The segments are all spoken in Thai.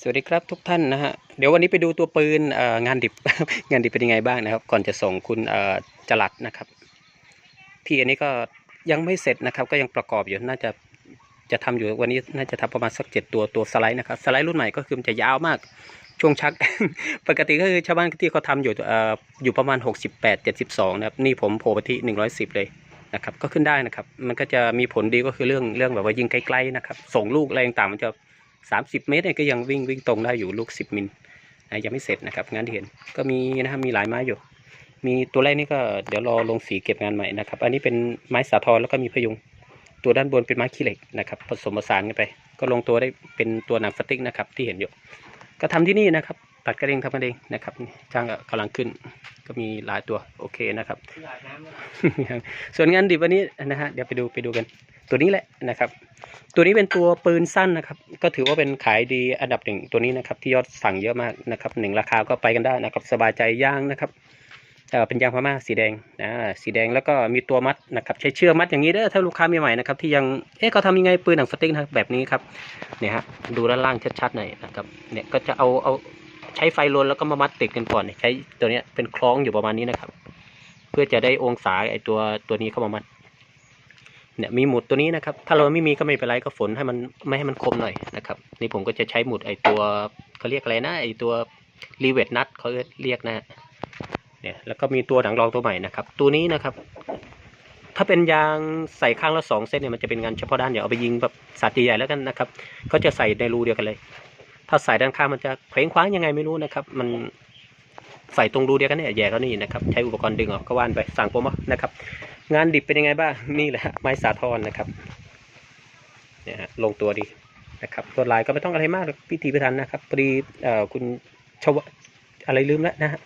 สวัสดีครับทุกท่านนะฮะเดี๋ยววันนี้ไปดูตัวปืนงานดิบ งานดิบเป็นยังไงบ้างนะครับ ก่อนจะส่งคุณจรัดนะครับ ที่อันนี้ก็ยังไม่เสร็จนะครับ ก็ยังประกอบอยู่น่าจะจะทำอยู่วันนี้น่าจะทำประมาณสักเจ็ดตัวตัวสไลด์นะครับสไลด์รุ่นใหม่ก็คือมันจะยาวมากช่วงชัก ปกติก็คือชาวบ้านที่เขาทำอยู่เอ่ออยู่ประมาณ 68 72นะครับนี่ผมโผล่ไปที่ 110 เลยนะครับก็ขึ้นได้นะครับ มันก็จะมีผลดีก็คือเรื่องเรื่องแบบว่ายิงไกลๆนะครับ ส่งลูกอะไรต่างๆมันจะ 30 เมตรเนี่ยก็ยังวิ่งวิ่งตรงได้อยู่ลูก 10 มิลนะยังไม่เสร็จนะครับงานที่เห็นก็มีนะครับมีหลายไม้อยู่ มีตัวแรกนี่ก็เดี๋ยวรอลงสีเก็บงานใหม่นะครับ อันนี้เป็นไม้สาทรแล้วก็มีพยุงตัวด้านบนเป็นไม้ขี้เหล็กนะครับผสมผสานกันไป ก็ลงตัวได้เป็นตัวหนังสติ๊กนะครับที่เห็นอยู่ ก็ทำที่นี่นะครับ ตัดกระเด้งทำกระเด้งนะครับช่างก็กำลังขึ้นก็มีหลายตัวโอเคนะครับ ส่วนงานดิบวันนี้นะฮะเดี๋ยวไปดูไปดูกัน ตัวนี้แหละนะครับ ตัวนี้เป็นตัวปืนสั้นนะครับ ก็ถือว่าเป็นขายดีอันดับหนึ่งตัวนี้นะครับ ที่ยอดสั่งเยอะมากนะครับหนึ่งราคาก็ไปกันได้นะครับ สบายใจย่างนะครับเออเป็นยางพม่าสีแดงนะสีแดงแล้วก็มีตัวมัดนะครับ ใช้เชือกมัดอย่างนี้เด้อถ้าลูกค้าใหม่ๆนะครับที่ยังเอ๊ะเขาทำยังไงปืนหนังสติ๊กนะแบบนี้ครับเนี่ยฮะดูด้านล่างชัดๆหน่อยนะครับเนี่ยก็จะเอาเอา ใช้ไฟลนแล้วก็มามัดติดกันก่อนใช้ตัวเนี้ยเป็นคล้องอยู่ประมาณนี้นะครับ เพื่อจะได้องศาไอตัวตัวนี้เข้ามามัดเนี่ยมีหมุดตัวนี้นะครับ ถ้าเราไม่มีก็ไม่เป็นไรก็ฝนให้มันไม่ให้มันคมหน่อยนะครับ นี่ผมก็จะใช้หมุดไอตัวเขาเรียกอะไรนะไอตัวรีเวทนัทเขาเรียกนะฮะเนี่ยแล้วก็มีตัวหนังรองตัวใหม่นะครับ ตัวนี้นะครับ ถ้าเป็นยางใส่ข้างละสองเส้นเนี่ยมันจะเป็นงานเฉพาะด้านเดี๋ยวเอาไปยิงแบบสัตว์ใหญ่ๆแล้วกันนะครับก็จะใส่ในรูเดียวกันเลย ถ้าใส่ด้านข้างมันจะเคว้งคว้างยังไงไม่รู้นะครับ มันใส่ตรงรูเดียวกันเนี่ยแย่ก็นี่นะครับ ใช้อุปกรณ์ดึงออกก็ว่านไปสั่งผมนะครับ งานดิบเป็นยังไงบ้างนี่แหละไม้สาทรนะครับเนี่ยฮะลงตัวดีนะครับตัวลายก็ไม่ต้องอะไรมากพิธีพิธันนะครับพอดีเอ่อคุณชวอะไรลืมแล้วนะฮะ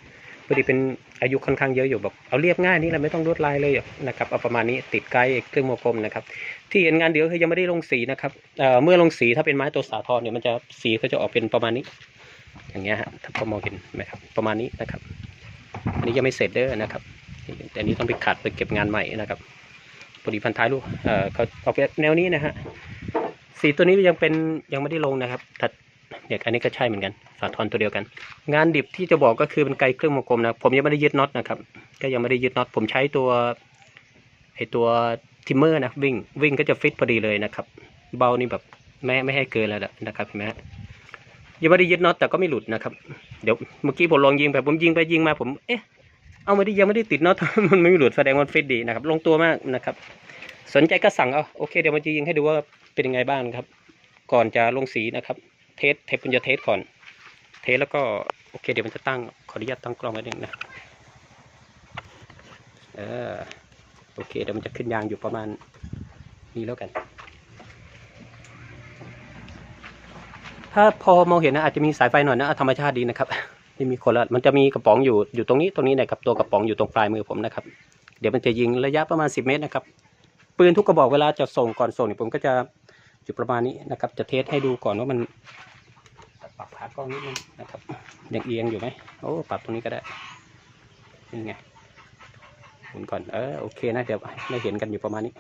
พอดีเป็นอายุค่อนข้างเยอะอยู่แบบเอาเรียบง่ายนี่แหละไม่ต้องลวดลายเลยนะครับเอาประมาณนี้ติดไกด์เครื่องโมกลมนะครับ ที่เห็นงานเดียวคือยังไม่ได้ลงสีนะครับเเมื่อลงสีถ้าเป็นไม้ตัวสาทรเนี่ยมันจะสีก็จะออกเป็นประมาณนี้ อย่างเงี้ยฮะถ้าพอมองเห็นไหมครับประมาณนี้นะครับ อันนี้ยังไม่เสร็จเด้อนะครับแต่นี้ต้องไปขัดไปเก็บงานใหม่นะครับพอดีพันท้ายลูกเออเขาออกแบบแนวนี้นะฮะสีตัวนี้ยังเป็นยังไม่ได้ลงนะครับถัด เนี่ยอันนี้ก็ใช่เหมือนกันสาทรตัวเดียวกัน งานดิบที่จะบอกก็คือเป็นไกลเครื่องวงกลมนะผมยังไม่ได้ยึดน็อตนะครับ ก็ยังไม่ได้ยึดน็อตผมใช้ตัวไอตัวทิมเมอร์นะวิ่งวิ่งก็จะฟิตพอดีเลยนะครับ เบานี่แบบไม่ไม่ให้เกินแล้วนะครับเห็นไหมยังไม่ได้ยึดน็อตแต่ก็ไม่หลุดนะครับเดี๋ยวเมื่อกี้ผมลองยิงแบบผมยิงไปยิงมาผมเอ๊ะเอาไม่ได้ยังไม่ได้ติดน็อตมันไม่หลุดแสดงว่าฟิตดีนะครับลงตัวมากนะครับ สนใจก็สั่งเอาโอเคเดี๋ยวมันจะยิงให้ดูว่าเป็นยังไงบ้างครับ ก่อนจะลงสีนะครับ เทสเทปมันจะเทสก่อน เทสแล้วก็โอเคเดี๋ยวมันจะตั้งขออนุญาตตั้งกล้องไว้หนึ่งนะเออโอเคเดี๋ยวมันจะขึ้นยางอยู่ประมาณนี้แล้วกัน ถ้าพอมองเห็นนะอาจจะมีสายไฟหน่อยนะธรรมชาติดีนะครับนี่มีคนละมันจะมีกระป๋องอยู่อยู่ตรงนี้ตรงนี้นะครับตัวกระป๋องอยู่ตรงปลายมือผมนะครับ เดี๋ยวมันจะยิงระยะประมาณ 10 เมตรนะครับปืนทุกกระบอกเวลาจะส่งก่อนส่งเนี่ยผมก็จะ อยู่ประมาณนี้นะครับ จะเทสให้ดูก่อนว่ามันปรับขากล้องนิดนึงนะครับยังเอียงอยู่ไหมโอ้ปรับตรงนี้ก็ได้นี่ไงหมุนก่อนเออโอเคนะเดี๋ยวได้เห็นกันอยู่ประมาณนี้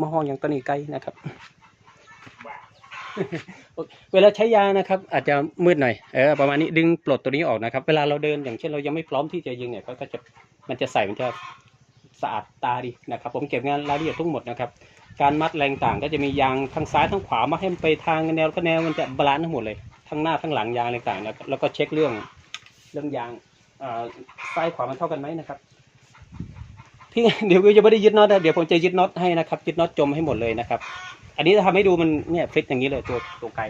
มะฮองยังตัวนี้ใกล้นะครับเวลาใช้ยานะครับ อาจจะมืดหน่อยเออประมาณนี้ดึงปลดตัวนี้ออกนะครับ เวลาเราเดินอย่างเช่นเรายังไม่พร้อมที่จะยิงเนี่ยก็ก็จะมันจะใส่มันจะสะอาดตาดีนะครับ ผมเก็บงานรายละเอียดทั้งหมดนะครับ การมัดแรงต่างก็จะมียางทั้งซ้ายทั้งขวามาให้มันไปทางแนวก็แนวมันจะบาลานซ์ทั้งหมดเลยทั้งหน้าทั้งหลังยางต่างแล้วแล้วก็เช็คเรื่องเรื่องยางซ้ายขวามันเท่ากันไหมนะครับที่เดี๋ยวจะไม่ได้ยึดน็อตนะเดี๋ยวผมจะยึดน็อตให้นะครับยึดน็อตจมให้หมดเลยนะครับ อันนี้จะทำให้ดูมันเนี่ยฟิตอย่างนี้เลยตัวตัวไกล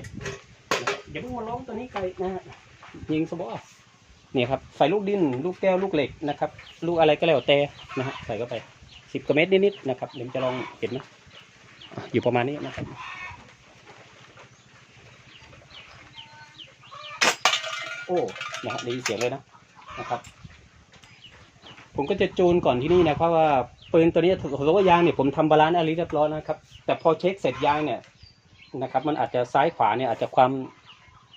นะครับเดี๋ยวพวกมันล้มตัวนี้ไกลนะฮะยิงสบอเนี่ยครับใส่ลูกดินลูกแก้วลูกเหล็กนะครับ ลูกอะไรก็แล้วแต่นะฮะใส่เข้าไปสิบกว่าเมตรนิดๆนะครับเดี๋ยวจะลองเห็นนะ อะอยู่ประมาณนี้นะครับโอ้นะฮะได้ยินเสียงเลยนะนะครับ ผมก็จะจูนก่อนที่นี่นะเพราะว่าปืนตัวนี้ถือว่ายางเนี่ยผมทำบาลานซ์อะไรเรียบร้อยแล้วนะครับ แต่พอเช็คเสร็จยางเนี่ยนะครับ มันอาจจะซ้ายขวาเนี่ยอาจจะความ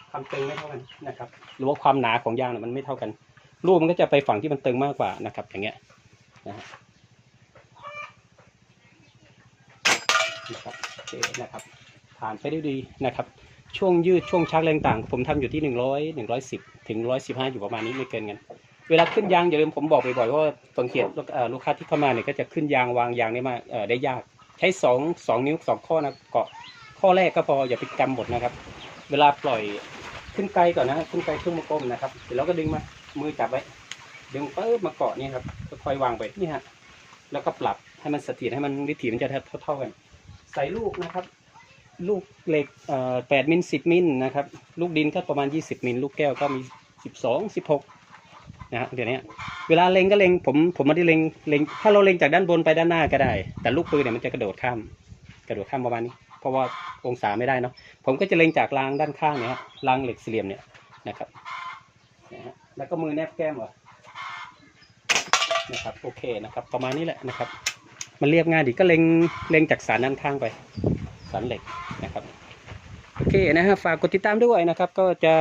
ความตึงไม่เท่ากันนะครับ หรือว่าความหนาของยางเนี่ยมันไม่เท่ากันลูกมันก็จะไปฝั่งที่มันตึงมากกว่านะครับ อย่างเงี้ยนะฮะ นะครับโอเคนะครับผ่านไปได้ดีนะครับ ช่วงยืดช่วงชักแรงต่าง ผมทำอยู่ที่หนึ่งร้อยหนึ่งร้อยสิบถึงร้อยสิบห้าอยู่ประมาณนี้ไม่เกินกันเวลาขึ้นยางอย่าลืมผมบอกบ่อยๆว่าสังเกตลูกค้าที่เข้ามาเนี่ยก็จะขึ้นยางวางยางได้มาได้ยาก ใช้สองสองนิ้วสองข้อนะเกาะข้อแรกก็พออย่าไปกำหมดนะครับ เวลาปล่อยขึ้นไกลก่อนนะขึ้นไกลขึ้นมาก้มนะครับเสร็จแล้วก็ดึงมามือจับไว้ดึงปึ๊บมาเกาะนี่ครับค่อยวางไปนี่ฮะแล้วก็ปรับให้มันเสถียรให้มันวิถีมันจะเท่าๆกัน ใส่ลูกนะครับ ลูกเหล็กแปดมิลสิบมิลนะครับ ลูกดินก็ประมาณยี่สิบมิลลูกแก้วก็มีสิบสองสิบหกนะฮะเดี๋ยวนี้เวลาเล็งก็เล็งผมผมไม่ได้เล็งเล็งถ้าเราเล็งจากด้านบนไปด้านหน้าก็ได้ แต่ลูกปืนเนี่ยมันจะกระโดดข้าม กระโดดข้ามประมาณนี้ เพราะว่าองศาไม่ได้เนาะผมก็จะเล็งจากรางด้านข้างเนี่ยรางเหล็กสี่เหลี่ยมเนี่ยนะครับนะฮะแล้วก็มือแนบแก้มเหรอนะครับโอเคนะครับ ประมาณนี้แหละนะครับ มันเรียบง่ายดีก็เล็งเล็งจากสารด้านข้างไปสันเหล็กนะครับโอเคนะฮะฝากกดติดตามด้วยนะครับ ก็จะ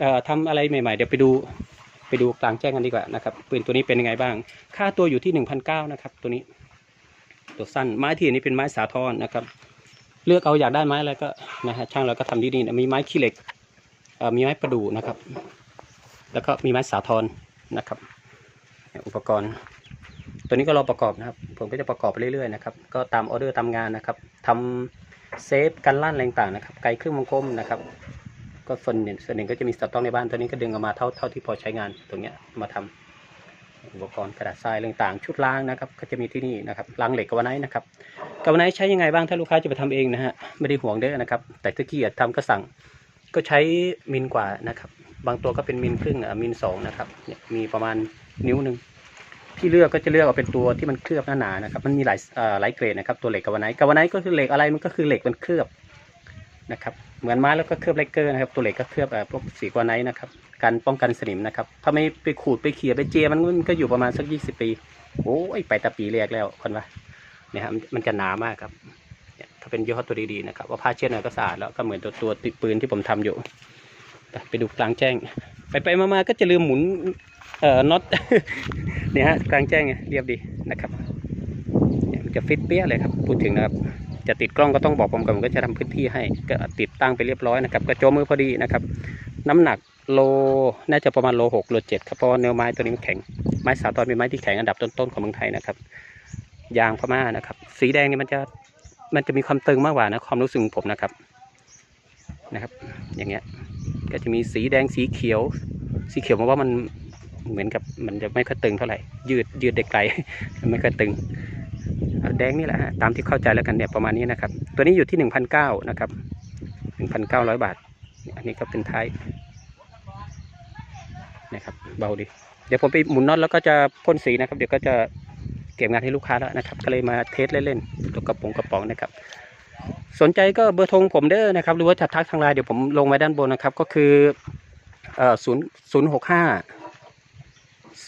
เอ่อทำอะไรใหม่ๆ เดี๋ยวไปดูไปดูกลางแจ้งกันดีกว่านะครับปืนตัวนี้เป็นยังไงบ้าง ค่าตัวอยู่ที่หนึ่งพันเก้านะครับตัวนี้ ตัวสั้นไม้ที่นี้เป็นไม้สาทรนะครับ เลือกเอาอยากได้ไม้อะไรก็นะฮะช่างเราก็ทำดีๆนะมีไม้ขี้เหล็กมีไม้ประดู่นะครับ แล้วก็มีไม้สาทรนะครับ อุปกรณ์ ตัวนี้ก็รอประกอบนะครับ ผมก็จะประกอบไปเรื่อยๆนะครับก็ตามออเดอร์ตามงานนะครับทำเซฟกันลั่นอะไรต่างนะครับไกลครื่งวงกลมนะครับ ก็ส่วนหนึ่งส่วนหนึ่งก็จะมีสต็อกในบ้านตัวนี้ก็ดึงออกมาเท่าเท่าที่พอใช้งานตรงเนี้ยมาทำอุปกรณ์กระดาษทรายต่างๆ ชุดล้างนะครับ ก็จะมีที่นี่นะครับล้างเหล็กกาวไนท์นะครับกาวไนท์ใช้ยังไงบ้างถ้าลูกค้าจะไปทำเองนะฮะไม่ได้ห่วงเด้อนะครับ แต่ถ้าขี้เกียจทำก็สั่งก็ใช้มิลกว่านะครับ บางตัวก็เป็นมิลครึ่งอะมิลสองนะครับมีประมาณนิ้วหนึ่ง ที่เลือกก็จะเลือกเอาเป็นตัวที่มันเคลือบหนาๆนะครับ มันมีหลายเอ่อหลายเกรดนะครับ ตัวเหล็กกาวาไนท์กาวาไนท์ก็คือเหล็กอะไรมันก็คือเหล็กมันเคลือบนะครับ เหมือนไม้แล้วก็เคลือบไลเกอร์นะครับ ตัวเหล็กก็เคลือบพวกสีกาวาไนท์นะครับ การป้องกันสนิมนะครับ ถ้าไม่ไปขูดไปเขี่ยไปเจียมันมันก็อยู่ประมาณสักยี่สิบปี โอ้ยไปต่ปีแรกแล้วคนว่าเนี่ยครับมันจะหนามากครับ ถ้าเป็นยี่ห้อตัวดีๆนะครับ ว่าผ้าเช็ดหน่อยก็สะอาดแล้วก็เหมือนตัวตัวติดปืนที่ผมทำอยู่ ไปดูกลางแจ้ง ไปไปๆมาๆก็จะลืมหมุนเอ่อน็อตเนี่ยฮะกลางแจ้งไงเรียบดีนะครับมันจะฟิตเปี้ยเลยครับพูดถึงนะครับจะติดกล้องก็ต้องบอกผมก่อนผมก็จะทำพื้นที่ให้ก็ติดตั้งไปเรียบร้อยนะครับกระโจมมือพอดีนะครับ น้ำหนักโลน่าจะประมาณโลหกโลเจ็ดครับเพราะว่าเนื้อไม้ตัวนี้มันแข็งไม้สาวตอนเป็นไม้ที่แข็งอันดับต้นๆของเมืองไทยนะครับยางพม่านะครับ สีแดงนี่มันจะมันจะมีความตึงมากกว่านะความรู้สึกผมนะครับนะครับ อย่างเงี้ย ก็จะมีสีแดงสีเขียว สีเขียวมาว่ามันเหมือนกับมันจะไม่ค่อยตึงเท่าไหร่ ยืดยืดได้ไกลไม่ค่อยตึง แดงนี่แหละฮะตามที่เข้าใจแล้วกันเนี่ยประมาณนี้นะครับ ตัวนี้อยู่ที่หนึ่งพันเก้านะครับหนึ่งพันเก้าร้อยบาท อันนี้ก็เป็นท้ายนะครับเบาดีเดี๋ยวผมไปหมุนน็อตแล้วก็จะพ่นสีนะครับ เดี๋ยวก็จะเก็บงานให้ลูกค้าแล้วนะครับ ก็เลยมาเทสเล่นๆตัวกระป๋องกระป๋องนะครับ สนใจก็เบอร์โทรผมเด้อนะครับ หรือว่าจะทักทางไลน์เดี๋ยวผมลงไว้ด้านบนนะครับ ก็คือเอ่อศูนย์ศูนย์หกห้า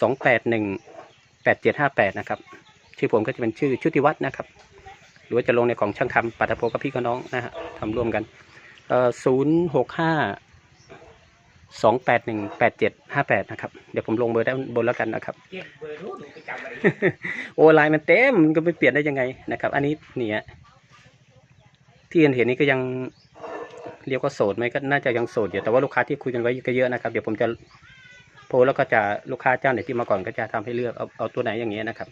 สองแปดหนึ่งแปดเจ็ดห้าแปดนะครับ ชื่อผมก็จะเป็นชื่อชุติวัฒน์นะครับ หรือว่าจะลงในของช่างคำปัตตโพกับพี่กับน้องนะฮะทำร่วมกันเอ่อศูนย์หกห้าสองแปดหนึ่งแปดเจ็ดห้าแปดนะครับ เดี๋ยวผมลงเบอร์ด้านบนแล้วกันนะครับ เก็บเบอร์รู้หนูไปจำอะไรโอ้ไลน์มันเต็มมันก็ไปเปลี่ยนได้ยังไงนะครับ อันนี้เนี่ย ที่เห็นเห็นนี่ก็ยังเรียกว่าโสดไหมก็น่าจะยังโสดอยู่แต่ว่าลูกค้าที่คุยกันไว้ก็เยอะนะครับ เดี๋ยวผมจะโพสต์แล้วก็จะลูกค้าเจ้าไหนที่มาก่อนก็จะทำให้เลือกเอาเอาตัวไหนอย่างเงี้ยนะครับ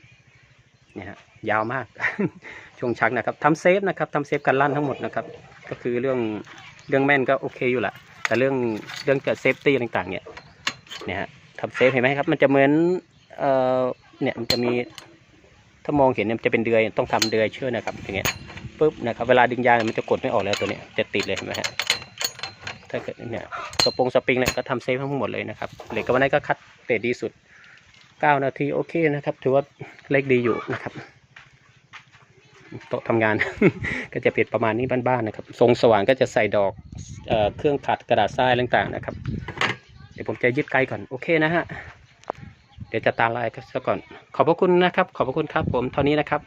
เนี่ยฮะยาวมากช่วงชักนะครับทำเซฟนะครับทำเซฟกันลั่นทั้งหมดนะครับ ก็คือเรื่องเรื่องแม่นก็โอเคอยู่แหละแต่เรื่องเรื่องจะเซฟตี้ต่างๆ เนี่ยเนี่ยฮะทำเซฟเห็นไหมครับ มันจะเหมือนเอ่อเนี่ยมันจะมีถ้ามองเห็นเนี่ยมันจะเป็นเดือยต้องทำเดือยเชื่อนะครับอย่างเงี้ย ปุ๊บนะครับเวลาดึงยางมันจะกดไม่ออกแล้วตัวนี้จะติดเลยเห็นไหมฮะถ้าเกิดเนี่ยสปงสปริงเนี่ยก็ทำเซฟทั้งหมดเลยนะครับเหล็กก็วันนี้ก็คัดเตะดีสุด 9 นาทีโอเคนะครับ ถือว่าเล็กดีอยู่นะครับโต๊ะทำงาน ก็จะเปลี่ยนประมาณนี้บ้านๆนะครับทรงสว่างก็จะใส่ดอกเอ่อเครื่องขัดกระดาษทรายต่างๆนะครับ เดี๋ยวผมจะยึดไกลก่อนโอเคนะฮะเดี๋ยวจะตาลายกันซะก่อน ขอบพระคุณนะครับ ขอบพระคุณครับผมเท่านี้นะครับ